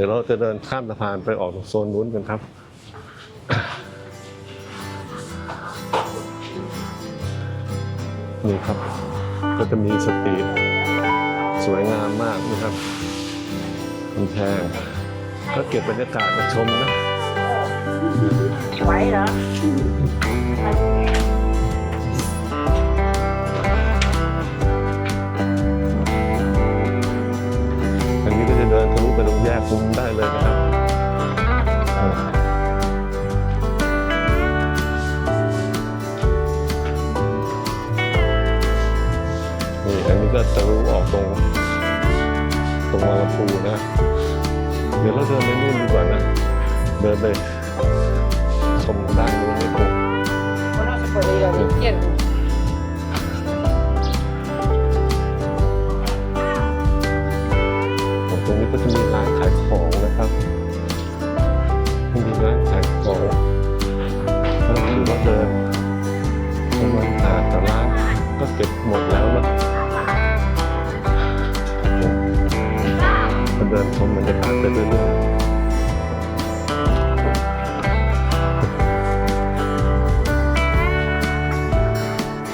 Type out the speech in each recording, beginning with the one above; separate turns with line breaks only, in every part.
ดี๋ยวเราจะเดินข้ามสะพานไปออกโซนนู้นกันครับ นี่ครับ ก็จะมีสตรีทสวยงามมากนะครับกำแพงก็เก็บบรรยากาศมาชมนะ
ไหวเหรอ
ไปตรงแยกคุ้มได้เลยนะครับนี่อันนี้ก็ทะลุออกตรง ตรงวังลำพูนะ เดี๋ยวเราเดินไปนู่นดีกว่านะ เดินไปชมด้านนู้นไม่ถูก
คราสปอร์ต
ก็จะมีร้านขายของนะครับมีร้านขายของก็ถือว่าเดินประมาณหาแต่ร้านก็เก็บหมดแล้วนะเดินชมบรรยากาศไปเรื่อยๆ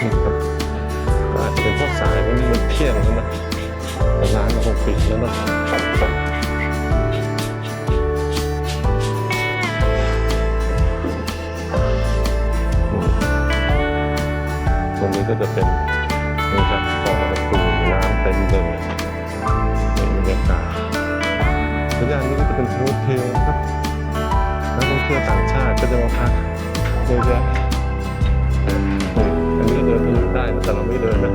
นี่ครับก็อาจจะเป็นเพราะสายวันนี้มันเที่ยงแล้วนะร้านก็คงปิดแล้วนะ นี้ก็จะเป็นนี่ครับคลองประตูน้ำเต็มเลยในบรรยากาศแล้วย่านนี้ก็จะเป็นโฮเทลครับนักท่องเที่ยวต่างชาติก็จะมาพักเยอะแยะอันนี้เดินทะลุได้นะแต่เราไม่เดินนะ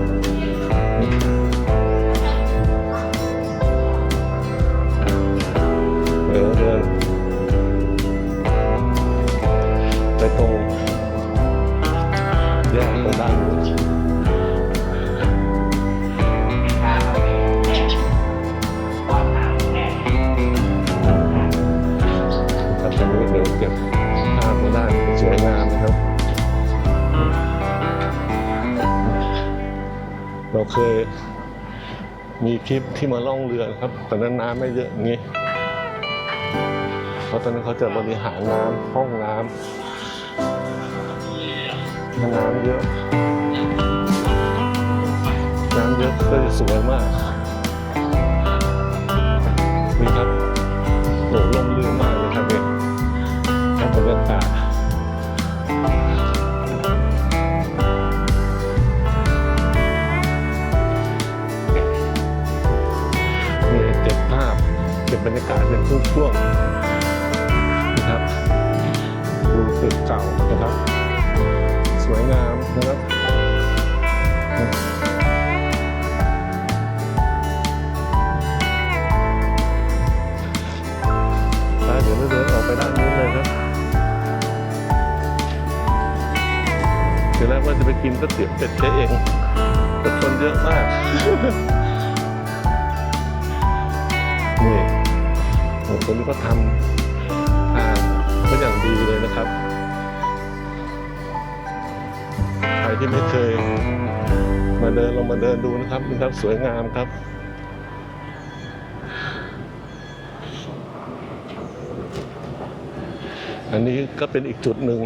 เดินไปตรง แยกตรงด้านนู้นครับตรงนี้เดี๋ยวเก็บภาพตรงด้านสวยงามนะครับ เราเคยมีคลิปที่มาล่องเรือครับตอนนั้นน้ำไม่เยอะอย่างนี้เพราะตอนนั้นเขาจะบริหารน้ำห้องน้ำ น้ำเยอะ น้ำเยอะก็จะสวยมากนี่ครับโหลมลื่นมากเลยครับเนี่ยครับบรรยากาศนี่เก็บภาพเก็บบรรยากาศเป็นช่วงๆนะครับดูตึกเก่านะครับ วยงามนะครับเดี๋ยวเราเดินออกไปด้านนู้นเลยครับทีแรกว่าจะไปกินก๋วยเตี๋ยวเป็ดเจ๊เองแต่คนเยอะมากนี่โอ้คนนี้ก็ทำทางก็อย่างดีเลยนะครับ ใครที่ไม่เคย มาเดินลงมาเดินดูนะครับนี่ครับสวยงามครับอันนี้ก็เป็นอีกจุดหนึ่ง